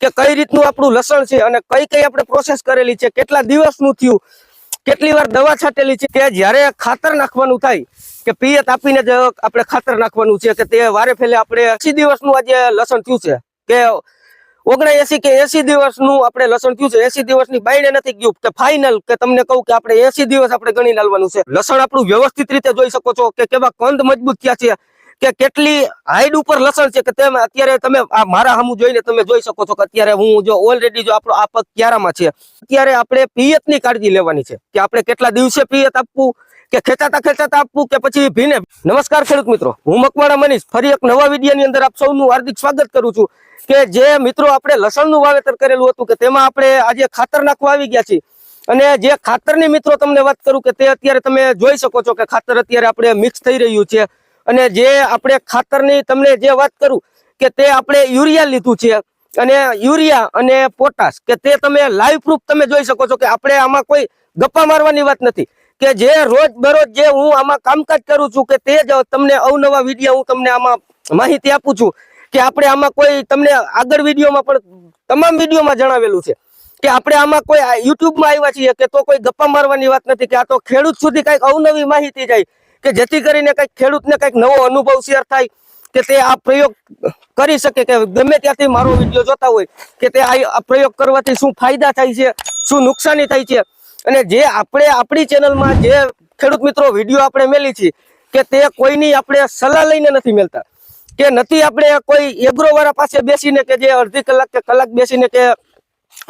કે કઈ રીતનું આપણું લસણ છે અને કઈ કઈ આપણે પ્રોસેસ કરેલી છે, કેટલા દિવસનું થયું, કેટલી વાર દવા છાંટેલી છે, કે જ્યારે ખાતર નાખવાનું થાય, કે પિયત આપીને જ આપણે ખાતર નાખવાનું છે, કે તે વારે ફેલે આપણે એસી દિવસનું આજે લસણ થયું છે, કે ઓગણએસી કે એસી દિવસનું આપણે લસણ થયું છે એસી દિવસની બાયણે નથી ગયું કે ફાઇનલ કે તમને કહું કે આપણે એસી દિવસ આપણે ગણી લાવવાનું છે. લસણ આપણું વ્યવસ્થિત રીતે જોઈ શકો છો કે કેવા કંદ મજબૂત થયા છે કે કેટલી હાઈડ ઉપર લસણ છે કે તેમ અત્યારે તમે આ મારા હમું જોઈને તમે જોઈ શકો છો કે અત્યારે હું જો ઓલરેડી જો આપણો આ પગ ક્યારામાં છે, અત્યારે આપણે પિયતની કાળજી લેવાની છે કે આપણે કેટલા દિવસે પિયત આપવું, કે ખેંચાતા ખેંચાતા આપવું, કે પછી ભીને. નમસ્કાર ખેડૂત મિત્રો, હું મકવાણા મનીષ, ફરી એક નવા વિડીયોની અંદર આપ સૌનું હાર્દિક સ્વાગત કરું છું કે જે મિત્રો આપણે લસણનું વાવેતર કરેલું હતું કે તેમાં આપણે આજે ખાતર નાખવા આવી ગયા છીએ. અને જે ખાતરની મિત્રો તમને વાત કરું કે તે અત્યારે તમે જોઈ શકો છો કે ખાતર અત્યારે આપણે મિક્સ થઈ રહ્યું છે. અને જે આપણે ખાતરની તમને જે વાત કરું કે તે આપણે યુરિયા લીધું છે અને યુરિયા અને પોટાશ કે તે તમે લાઈવ પ્રૂફ તમે જોઈ શકો છો કે આપણે આમાં કોઈ ગપ્પા મારવાની વાત નથી. કે જે રોજ બરોજ જે હું આમાં કામકાજ કરું છું કે તે જ તમને અવનવા વીડિયો હું તમને આમાં માહિતી આપું છું કે આપણે આમાં કોઈ તમને આગળ વિડીયોમાં પણ તમામ વિડીયોમાં જણાવેલું છે કે આપણે આમાં કોઈ યુટ્યુબમાં આવ્યા છીએ કે તો કોઈ ગપ્પા મારવાની વાત નથી કે આ તો ખેડૂત સુધી કંઈક અવનવી માહિતી જાય કે જેથી કરીને કંઈક ખેડૂતને કંઈક નવો અનુભવ શેર થાય કે તે આ પ્રયોગ કરી શકે કે ગમે ત્યાંથી મારો વીડિયો જોતા હોય કે તે આ પ્રયોગ કરવાથી શું ફાયદા થાય છે, શું નુકસાની થાય છે. અને જે આપણે આપણી ચેનલમાં જે ખેડૂત મિત્રો વીડિયો આપણે મેલી છે કે તે કોઈની આપણે સલાહ લઈને નથી મેલતા. કે નથી આપણે કોઈ એગ્રોવાળા પાસે બેસીને કે જે અડધી કલાક કે કલાક બેસીને કે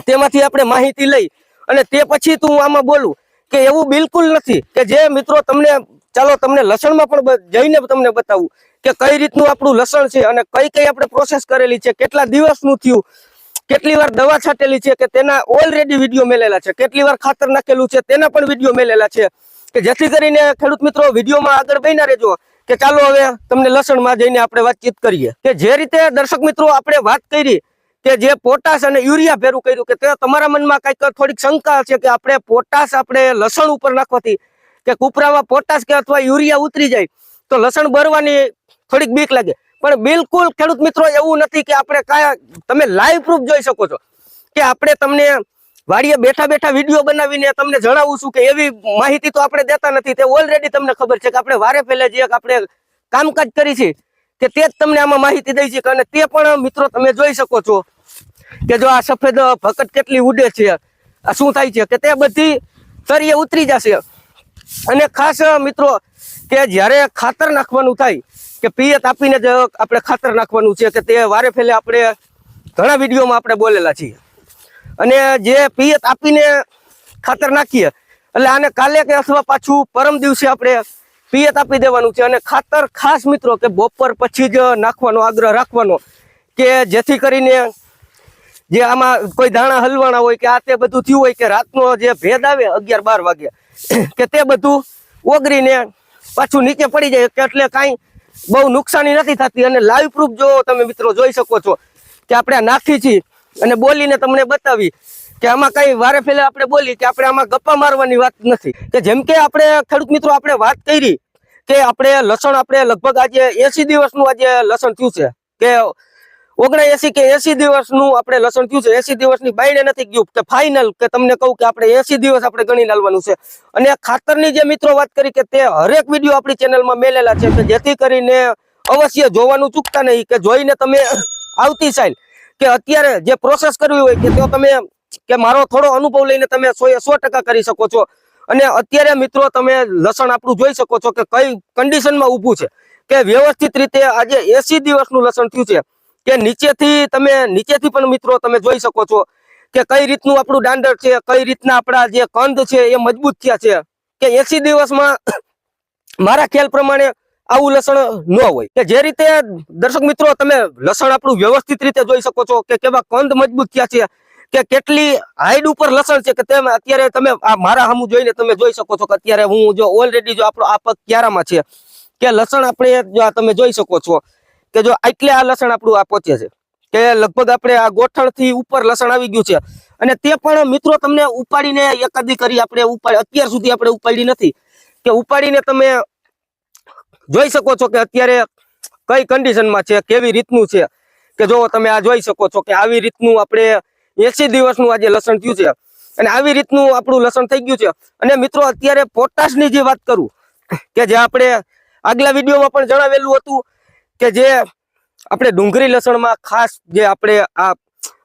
તેમાંથી આપણે માહિતી લઈ અને તે પછી તું આમાં બોલું. કે એવું બિલકુલ નથી કે જે મિત્રો તમને, ચાલો તમને લસણમાં પણ જઈને તમને બતાવું કે કઈ રીતનું આપણું લસણ છે અને કઈ કઈ આપણે પ્રોસેસ કરેલી છે, કેટલા દિવસનું થયું, કેટલી વાર દવા છાંટેલી છે કે તેના ઓલરેડી વીડિયો મેલેલા છે, કેટલી વાર ખાતર નાખેલું છે, તેના પણ વીડિયો મેલેલા છે. કે જેથી કરીને ખેડૂત મિત્રો વિડીયોમાં આગળ બન્યા રહેજો કે ચાલો હવે તમને લસણમાં જઈને આપણે વાતચીત કરીએ. કે જે રીતે દર્શક મિત્રો આપણે વાત કરી કે જે પોટાશ અને યુરિયા ભેરું કર્યું કે તે તમારા મનમાં કંઈક થોડીક શંકા છે કે આપણે પોટાશ આપણે લસણ ઉપર નાખવાથી કે કુપરામાં પોટાશ કે અથવા યુરિયા ઉતરી જાય, તો લસણ ભરવાની થોડીક બીક લાગે. પણ બિલકુલ ખેડૂત મિત્રો એવું નથી કે આપણે કયા તમે લાઈવ પ્રૂફ જોઈ શકો છો કે આપણે તમને વાડીએ બેઠા બેઠા વીડિયો બનાવીને તમને જણાવું છું કે એવી માહિતી તો આપણે દેતા નથી, તે ઓલરેડી તમને ખબર છે કે આપણે વારે પહેલે જે આપણે કામકાજ કરી છે કે તે જ તમને આમાં માહિતી દઈ છે અને તે પણ, મિત્રો, તમે જોઈ શકો છો કે જો આ સફેદ ભકટ કેટલી ઉડે છે. આ શું થાય છે? કે તે બધી તરીએ ઉતરી જશે. અને ખાસ, મિત્રો, કે જ્યારે ખાતર નાખવાનું થાય, કે પિયત આપીને જ આપણે ખાતર નાખવાનું છે, કે તે વારે ફેલે આપણે ઘણા વિડીયોમાં આપણે બોલેલા છીએ. અને જે પિયત આપીને ખાતર નાખીએ, એટલે આને કાલે કે અથવા પાછું પરમ દિવસે આપણે પિયત આપી દેવાનું છે અને ખાતર ખાસ મિત્રો કે બપોર પછી જ નાખવાનો, આગ્રહ રાખવાનો કે જેથી કરીને જે આમાં કોઈ દાણા હલવાના હોય કે આ તે બધું થયું હોય કે રાતનો જે ભેદ આવે અગિયાર બાર વાગે કે તે બધું ઓગરીને પાછું નીચે પડી જાય કે એટલે કાંઈ બહુ નુકસાની નથી થતી. અને લાઈવ પ્રૂફ જો તમે મિત્રો જોઈ શકો છો કે આપણે નાખી છીએ અને બોલીને તમને બતાવી કે આમાં કઈ વારે ફેલે આપણે બોલી કે આપણે આમાં ગપ્પા મારવાની વાત નથી. કે જેમ કે આપણે ખેડૂત મિત્રો આપણે વાત કરી કે આપણે લસણ આપણે લગભગ આજે એસી દિવસનું આજે લસણ થયું છે. કે ઓગણએસી કે એસી દિવસનું આપણે લસણ થયું છે. એસી દિવસની બાઈને નથી ગયું. કે ફાઇનલ કે તમને કહું કે આપણે એસી દિવસ આપણે ગણી લાવવાનું છે. અને ખાતરની જે મિત્રો વાત કરી કે તે હરેક વીડિયો આપણી ચેનલમાં મેલેલા છે. કે જેથી કરીને અવશ્ય જોવાનું ચૂકતા નહીં. કે જોઈને તમે આવતી સાઈલ કે અત્યારે જે પ્રોસેસ કરવી હોય કે તો તમે કે મારો થોડો અનુભવ લઈને તમે સો એ સો કરી શકો છો. અને અત્યારે મિત્રો તમે લસણ આપણું જોઈ શકો છો કે કઈ કન્ડિશનમાં ઊભું છે. કે વ્યવસ્થિત રીતે આજે એસી દિવસનું લસણ થયું છે. કે નીચેથી તમે, નીચેથી પણ મિત્રો તમે જોઈ શકો છો કે કઈ રીતનું આપણું દાંડર છે, કઈ રીતના આપણા જે કંદ છે એ મજબૂત થયા છે. કે એસી દિવસમાં મારા ખ્યાલ પ્રમાણે આવું લસણ ન હોય. કે જે રીતે દર્શક મિત્રો તમે લસણ આપણું વ્યવસ્થિત રીતે જોઈ શકો છો કે કેવા કંદ મજબૂત થયા છે. કે કેટલી હાઈડ ઉપર લસણ છે કે તેમ અત્યારે તમે આ મારા હમું જોઈને તમે જોઈ શકો છો કે અત્યારે હું જો ઓલરેડી જો આપણો આ પગ ક્યારામાં છે કે લસણ આપણે જો તમે જોઈ શકો છો કે જો એટલે આ લસણ આપણું આ પહોંચે છે કે લગભગ આપણે આ ગોઠણથી ઉપર લસણ આવી ગયું છે અને તે પણ મિત્રો તમને ઉપાડીને એકાદી કરી આપણે ઉપાડી અત્યાર સુધી આપણે ઉપાડી નથી કે ઉપાડીને તમે જોઈ શકો છો કે અત્યારે કઈ કન્ડિશનમાં છે, કેવી રીતનું છે કે જો તમે આ જોઈ શકો છો કે આવી રીતનું આપણે એસી દિવસનું આજે લસણ થયું છે. અને આવી રીતનું આપણું લસણ થઈ ગયું છે. અને મિત્રો, અત્યારે પોટાશની જે વાત કરું, કે જે આપણે આગલા વિડીયોમાં પણ જણાવેલું હતું, કે જે આપણે ડુંગળી લસણમાં ખાસ જે આપણે આ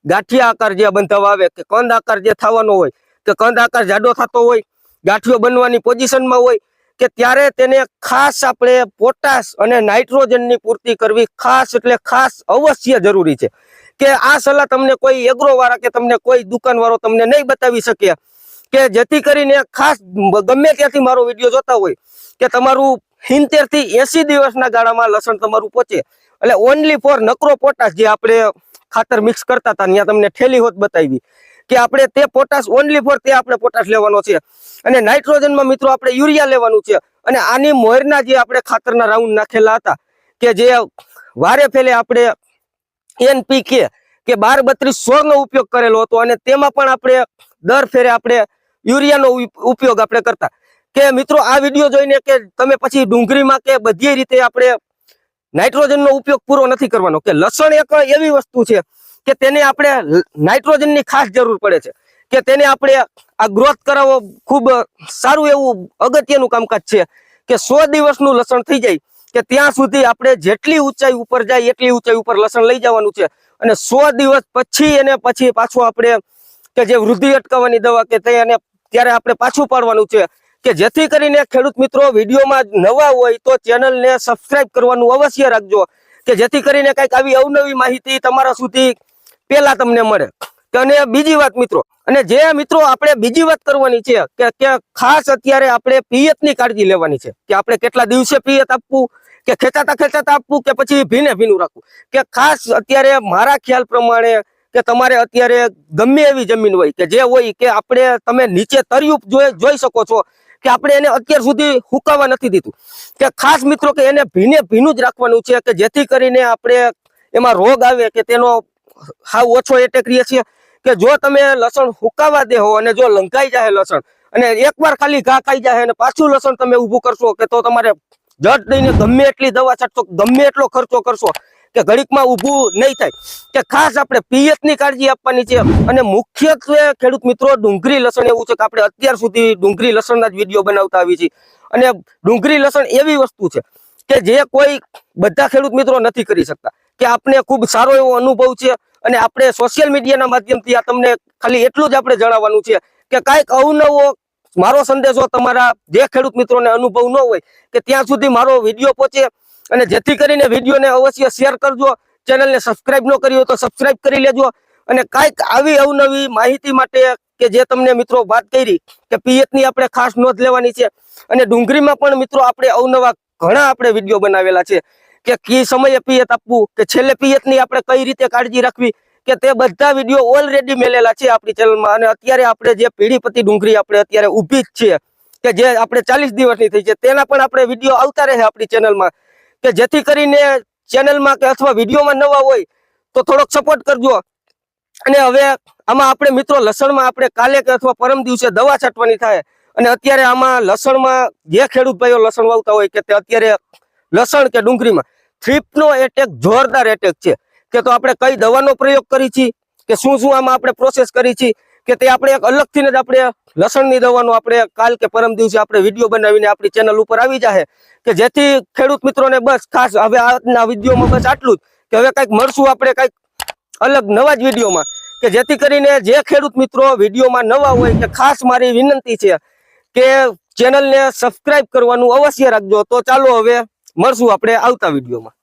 ગાંઠિયા આકાર જે બંધાવા આવે, કે કંદ આકાર જે થવાનો હોય, કે કંદ આકાર જાડો થતો હોય, ગાંઠિયો બનવાની પોઝિશનમાં હોય, કે ત્યારે તેને ખાસ આપણે પોટાશ અને નાઇટ્રોજનની પૂર્તિ કરવી ખાસ એટલે ખાસ અવશ્ય જરૂરી છે. કે આ સલાહ તમને કોઈ એગ્રો વાળા કે તમને કોઈ દુકાન વાળો તમને નહીં બતાવી શકે. કે જેથી કરીને ખાસ ગમે ત્યાંથી મારો વીડિયો જોતા હોય, કે તમારું સિત્તેરથી એસી દિવસના ગાળામાં લસણ તમારું પહોંચે એટલે ઓનલી ફોર નકરો પોટાશ જે આપણે ખાતર મિક્સ કરતા હતા, ત્યાં તમને ઠેલી હોત બતાવી. કે આપણે તે પોટાશ ઓનલી ફોર તે આપણે પોટાશ લેવાનો છે. અને નાઇટ્રોજનમાં મિત્રો આપણે યુરિયા લેવાનું છે. અને આની મોયરના જે આપણે ખાતરના રાઉન્ડ નાખેલા હતા, કે જે વારે ફેલે આપણે એનપીકે કે બાર બત્રીસ સોળ નો ઉપયોગ કરેલો હતો અને તેમાં પણ આપણે દર ફેરે આપણે યુરિયાનો ઉપ- ઉપયોગ આપણે કરતા. કે મિત્રો, આ વીડિયો જોઈને કે તમે પછી ડુંગળીમાં કે બધી રીતે આપણે નાઇટ્રોજનનો ઉપયોગ પૂરો નથી કરવાનો. કે લસણ એક એવી વસ્તુ છે કે તેને આપણે નાઇટ્રોજનની ખાસ જરૂર પડે છે. કે તેને આપણે આ ગ્રોથ કરાવવો ખૂબ સારું એવું અગત્યનું કામકાજ છે કે સો દિવસનું લસણ થઈ જાય કે ત્યાં સુધી આપણે જેટલી ઊંચાઈ ઉપર જાય, એટલી ઊંચાઈ ઉપર લસણ લઈ જવાનું છે. અને સો દિવસ પછી એને પછી પાછું આપણે કે જે વૃદ્ધિ અટકાવવાની દવા કે તે એને ત્યારે આપણે પાછું પાડવાનું છે. કે જેથી કરીને ખેડૂત મિત્રો વિડીયોમાં નવા હોય તો ચેનલને સબસ્ક્રાઇબ કરવાનું અવશ્ય રાખજો. કે જેથી કરીને કંઈક આવી અવનવી માહિતી તમારા સુધી પેલા તમને મળે. અને બીજી વાત મિત્રો, અને જે મિત્રો આપણે બીજી વાત કરવાની છે કે કે ખાસ અત્યારે આપણે પિયત કાળજી લેવાની છે કે આપણે કેટલા દિવસે પિયત આપવું, કે ખેંચાતા ખેંચાતા આપવું, કે પછી ભીને ભીનું રાખવું. કે ખાસ અત્યારે મારા ખ્યાલ પ્રમાણે કે તમારે અત્યારે ગમે એવી જમીન હોય કે જે હોય કે આપણે તમે નીચે તર્યું જોઈ શકો છો કે આપણે એને અત્યાર સુધી હુકાવા નથી દીધું. કે ખાસ મિત્રો કે એને ભીને ભીનું જ રાખવાનું છે કે જેથી કરીને આપણે એમાં રોગ આવે કે તેનો હાવ ઓછો એટેક રહે છે. કે જો તમે લસણ હુકાવા દેહો અને જો લંકાઈ જાય લસણ, અને એકવાર ખાલી ઘા ખાઈ જાય અને પાછું લસણ તમે ઊભું કરશો કે તો તમારે જટ દઈને ગમે એટલી દવા છાંટશો, ગમે એટલો ખર્ચો કરશો, કે ઘડીકમાં ઊભું નહીં થાય. કે ખાસ આપણે પિયતની કાળજી આપવાની છે. અને મુખ્યત્વે ખેડૂત મિત્રો, ડુંગળી લસણ એવું છે કે આપણે અત્યાર સુધી ડુંગળી લસણના જ વીડિયો બનાવતા આવી છીએ. અને ડુંગળી લસણ એવી વસ્તુ છે કે જે કોઈ બધા ખેડૂત મિત્રો નથી કરી શકતા. કે આપણે ખૂબ સારો એવો અનુભવ છે અને આપણે સોશિયલ મીડિયાના માધ્યમથી આ તમને ખાલી એટલું જ આપણે જણાવવાનું છે કે કાંઈક અવનવો મારો સંદેશો તમારા જે ખેડૂત મિત્રોને અનુભવ ન હોય કે ત્યાં સુધી મારો વીડિયો પહોંચે અને જેથી કરીને વિડીયોને અવશ્ય શેર કરજો ચેનલને સબસ્ક્રાઇબ ન કરી હોય તો સબસ્ક્રાઇબ કરી લેજો અને કાંઈક આવી અવનવી માહિતી માટે કે જે તમને મિત્રો વાત કરી કે પિયતની આપણે ખાસ નોંધ લેવાની છે અને ડુંગળીમાં પણ મિત્રો આપણે અવનવા ઘણા આપણે વીડિયો બનાવેલા છે. કે કી સમયે પિયત આપવું, કે છેલ્લે પિયતની આપણે કઈ રીતે કાળજી રાખવી, કે તે બધા વીડિયો ઓલરેડી મેલેલા છે આપણી ચેનલમાં અને અત્યારે આપણે જે પીઢીપતિ ડુંગળી આપણે અત્યારે ઊભી જ છે કે જે આપણે ચાલીસ દિવસની થઈ છે, તેના પણ આપણે વીડિયો આવતા રહે આપણી ચેનલમાં કે જેથી કરીને ચેનલમાં કે અથવા વિડીયોમાં નવા હોય, તો થોડોક સપોર્ટ કરજો. અને હવે આમાં આપણે મિત્રો લસણમાં આપણે કાલે કે અથવા પરમ દિવસે દવા છાંટવાની થાય. અને અત્યારે આમાં લસણમાં જે ખેડૂત ભાઈઓ લસણ વાવતા હોય, કે તે અત્યારે લસણ કે ડુંગળીમાં થ્રીપનો એટેક જોરદાર એટેક છે. કે તો આપણે કઈ દવાનો પ્રયોગ કરી છીએ કે શું શું આમાં આપણે પ્રોસેસ કરી છીએ કે તે આપણે એક અલગથી જ આપણે લસણની દવાનો આપણે કાલ કે પરમ દિવસે આપણે વીડિયો બનાવીને આપણી ચેનલ ઉપર આવી જાય કે જેથી ખેડૂત મિત્રોને બસ ખાસ હવે આજના વિડીયોમાં બસ આટલું જ. કે હવે કંઈક મળશું આપણે કંઈક અલગ નવા જ વિડીયોમાં. કે જેથી કરીને જે ખેડૂત મિત્રો વિડીયોમાં નવા હોય કે ખાસ મારી વિનંતી છે કે ચેનલને સબસ્ક્રાઇબ કરવાનું અવશ્ય રાખજો. તો ચાલો હવે મળશું આપણે આવતા વિડીયોમાં.